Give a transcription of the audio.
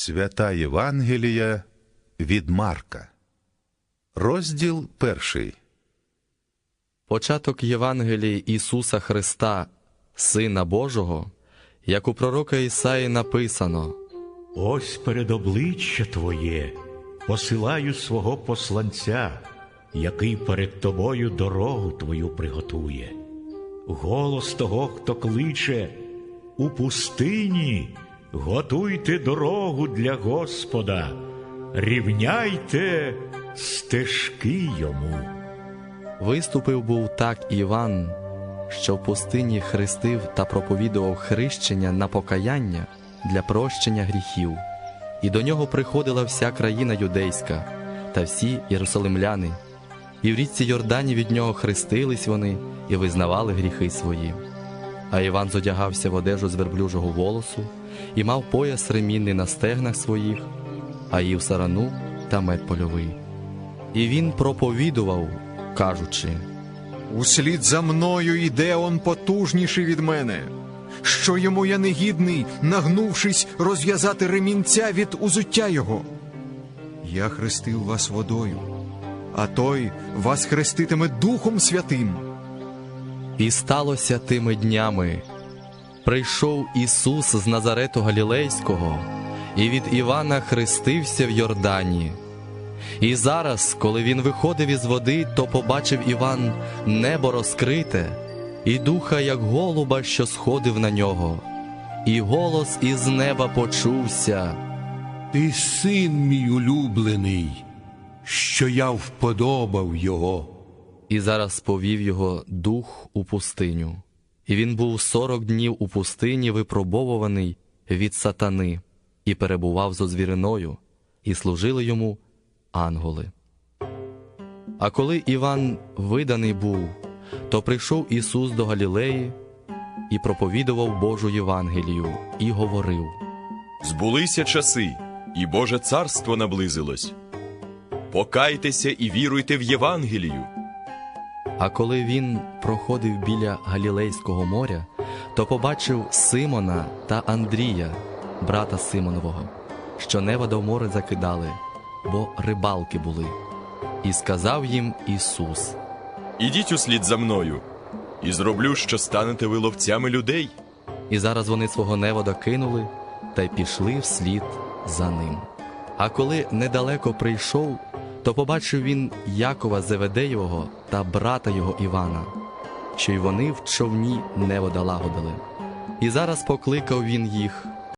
Свята Євангелія від Марка. Розділ перший. Початок Євангелії Ісуса Христа, Сина Божого, як у пророка Ісаї написано, Ось перед обличчя Твоє посилаю свого посланця, який перед тобою дорогу Твою приготує. Голос того, хто кличе у пустині, готуйте дорогу для Господа, рівняйте стежки йому. виступив був так Іван, що в пустині хрестив та проповідував хрещення на покаяння для прощення гріхів, і до нього приходила вся країна юдейська та всі єрусалимляни, і в річці Йордані від нього хрестились вони і визнавали гріхи свої. А Іван зодягався в одежу з верблюжого волосу і мав пояс ремінний на стегнах своїх, а їв сарану та мед польовий. І він проповідував, кажучи, Услід за мною йде он потужніший від мене. Що йому я негідний, нагнувшись, розв'язати ремінця від узуття його. Я хрестив вас водою, а той вас хреститиме Духом Святим. І сталося тими днями. Прийшов Ісус з Назарету Галілейського, і від Івана хрестився в Йордані. І зараз, коли він виходив із води, то побачив Іван небо розкрите, і духа, як голуба, що сходив на нього, і голос із неба почувся. Ти син мій улюблений, що я вподобав його. І зараз повів його дух у пустиню. І він був сорок днів у пустині, випробовуваний від сатани, і перебував зо звіриною, і служили йому ангели. А коли Іван виданий був, то прийшов Ісус до Галілеї і проповідував Божу Євангелію, і говорив. Збулися часи, і Боже царство наблизилось. Покайтеся і віруйте в Євангелію. А коли він проходив біля Галілейського моря, то побачив Симона та Андрія, брата Симонового, що невода в море закидали, бо рибалки були. І сказав їм Ісус: Ідіть услід за мною, і зроблю, що станете ви ловцями людей. І зараз вони свого невода кинули та й пішли вслід за ним. А коли недалеко прийшов, то побачив він Якова Зеведеєвого та брата його Івана, що й вони в човні не лагодили. І зараз покликав він їх,